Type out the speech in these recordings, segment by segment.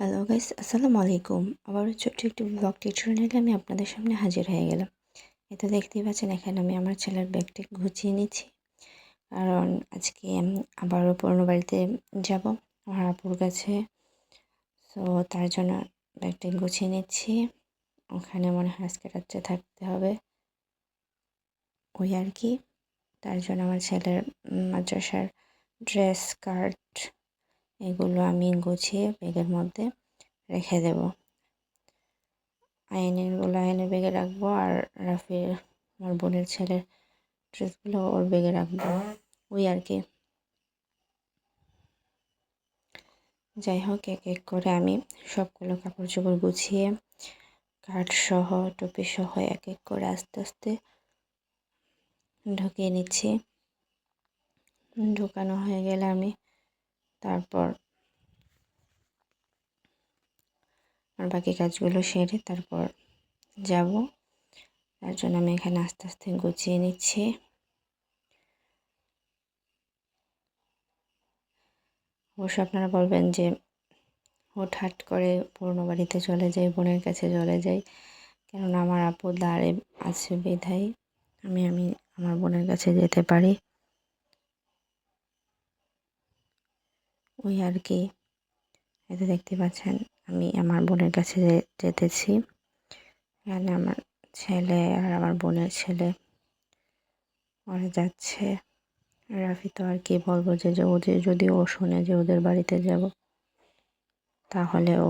Hello guys আসসালামু আলাইকুম আবারও ছোট্ট একটি ব্লগ টিউটোরিয়ালে আমি আপনাদের সামনে হাজির হয়ে গেলাম। এতে দেখতেই পাচ্ছেন, এখানে আমি আমার ছেলের ব্যাগটি গুছিয়ে নিচ্ছি। কারণ আজকে আবারও পুরনো বাড়িতে যাব, আমার আপুর কাছে। সো তার জন্য ব্যাগটি গুছিয়ে নিচ্ছি। ওখানে মনে হয় আজকে রাত্রে থাকতে হবে। ওই আর কি। তার জন্য আমার ছেলের মাদ্রাসার ড্রেস স্কার্ট এগুলো আমি গুছিয়ে ব্যাগের মধ্যে রেখে দেব। আইনেরগুলো আইনের ব্যাগে রাখব আর রাফির আমার বোনের ছেলের ড্রেসগুলো ওর ব্যাগে রাখব। ওই আর কি। যাই হোক, এক এক করে আমি সবগুলো কাপড় চোপড় গুছিয়ে, কাঠ সহ, টুপি সহ এক এক করে আস্তে আস্তে ঢুকিয়ে নিচ্ছি। ঢুকানো হয়ে গেলে আমি তারপর আর বাকি কাজগুলো সেরে তারপর যাব। তার জন্য আমি এখানে আস্তে আস্তে গুছিয়ে নিচ্ছি। অবশ্য আপনারা বলবেন যে হুটহাট করে পুরনো বাড়িতে চলে যাই, বোনের কাছে চলে যাই। কেননা আমার আপু দাঁড়ে আছে বিধাই আমি আমি আমার বোনের কাছে যেতে পারি। ওই আর কি। এতে দেখতে পাচ্ছেন, আমি আমার বোনের কাছে যেতেছি। এখানে আমার ছেলে আর আমার বোনের ছেলে। ওরা যাচ্ছে। রাফি তো আর কি বলব যে ওদের যদি ও শোনে যে ওদের বাড়িতে যাব, তাহলে ও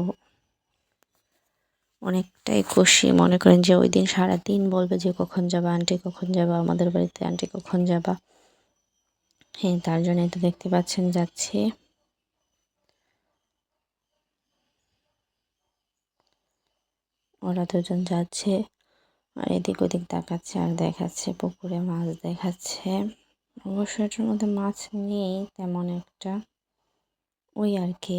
অনেকটাই খুশি। মনে করেন যে ওই দিন সারাদিন বলবে যে, কখন যাবা আন্টি? কখন যাবা? আমাদের বাড়িতে আন্টি কখন যাবা? হ্যাঁ তার জন্যই তো দেখতে পাচ্ছেন, যাচ্ছি। ওরা দুজন যাচ্ছে আর এদিক ওদিক তাকাচ্ছে আর দেখাচ্ছে, পুকুরে মাছ দেখাচ্ছে। অবশ্য এটার মধ্যে মাছ নেই তেমন একটা। ওই আর কি।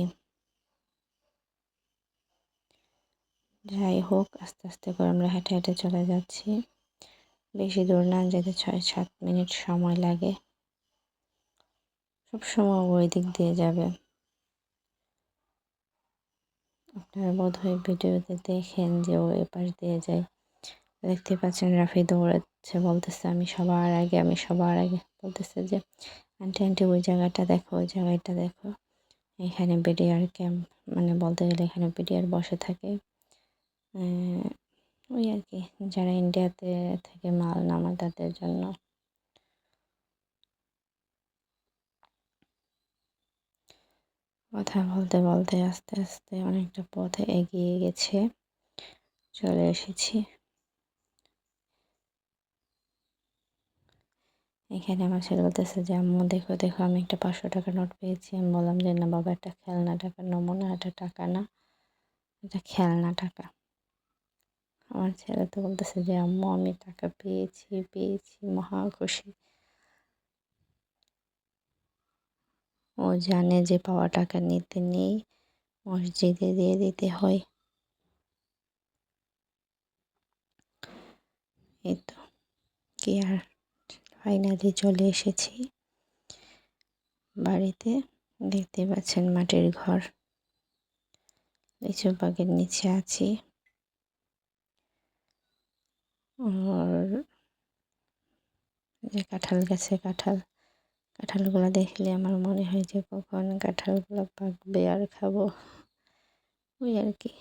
যাই হোক, আস্তে আস্তে করে আমরা হেঁটে হেঁটে চলে যাচ্ছি। বেশি দূর না যেতে ছয় সাত মিনিট সময় লাগে। সব সময় ওই দিক দিয়ে যাবে। আপনারা বোধ হয় ভিডিওতে দেখেন যে ও এপাশ দিয়ে যায়। দেখতে পাচ্ছেন রাফি দৌড়াচ্ছে, বলতেছে, আমি সবার আগে, আমি সবার আগে। বলতেছে যে, আন্টি আন্টি, ওই জায়গাটা দেখো, ওই জায়গাটা দেখো। এখানে বিডিআর ক্যাম্প মানে বলতে গেলে এখানে বিডিআর বসে থাকে। ওই আর কি, যারা ইন্ডিয়াতে থেকে মাল নামায় তাদের জন্য। কথা বলতে বলতে আস্তে আস্তে অনেকটা পথে এগিয়ে গেছে। চলে এসেছি। এখানে আমার ছেলে বলতেছে যে, আম্মু, দেখো দেখো, আমি একটা পাঁচশো টাকা নোট পেয়েছি। আমি বললাম যে, না বাবা একটা খেলনা টাকা, নমুনা একটা টাকা না, এটা খেলনা টাকা। আমার ছেলে তো বলতেছে যে, আম্মু, আমি টাকা পেয়েছি পেয়েছি, মহা খুশি। ও জানে যে পাওয়া টাকা নিতে নেই, মসজিদে দিয়ে দিতে হয়। এই তো, কি আর ফাইনালি চলে এসেছি। বাড়িতে দেখতে পাচ্ছেন মাটির ঘর। লিচু বাগের নিচে আছি। আর যে কাঁঠাল গাছে কাঁঠাল। কাঁঠালগুলো দেখলে আমার মনে হয় যে কখন কাঁঠালগুলো পাকবে আর খাব। ওই আর কি।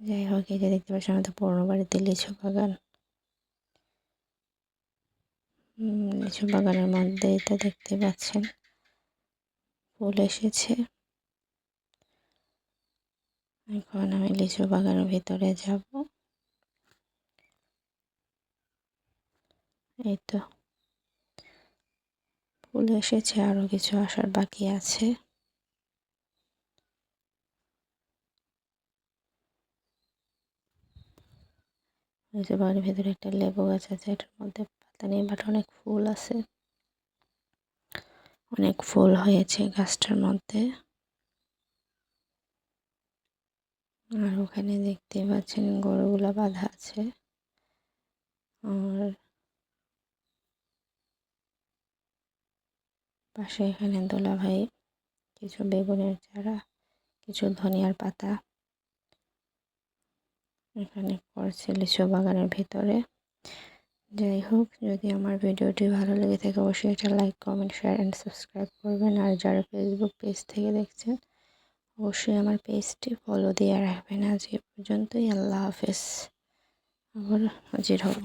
যাই হোক, এই যে দেখতে পাচ্ছি, আমাদের পুরোনো বাড়িতে লিচু বাগান। লিচু বাগানের মধ্যে এটা দেখতে পাচ্ছেন, ফুল এসেছে। এখন আমি লিচু বাগানের ভিতরে যাব। এই তো। ফুল এসেছে আরও কিছু আসার বাকি আছে। বাগানের ভিতরে একটা লেবু গাছ আছে, এটার মধ্যে পাতা নেই বাট অনেক ফুল আছে। অনেক ফুল হয়েছে গাছটার মধ্যে। আর ওখানে দেখতে পাচ্ছেন গরুগুলা বাঁধা আছে। আর পাশে এখানে দোলা ভাই, কিছু বেগুনের চারা, কিছু ধনিয়ার পাতা। এখানে করছে লিচু বাগানের ভিতরে। যাই হোক, যদি আমার ভিডিওটি ভালো লেগে থাকে, অবশ্যই এটা like comment share and subscribe করবেন। আর যারা ফেসবুক পেজ থেকে দেখছেন, অবশ্যই আমার পেজটি ফলো দিয়ে রাখবেন। আজ এ পর্যন্তই, আল্লাহ হাফেজ। আবার হাজির হব।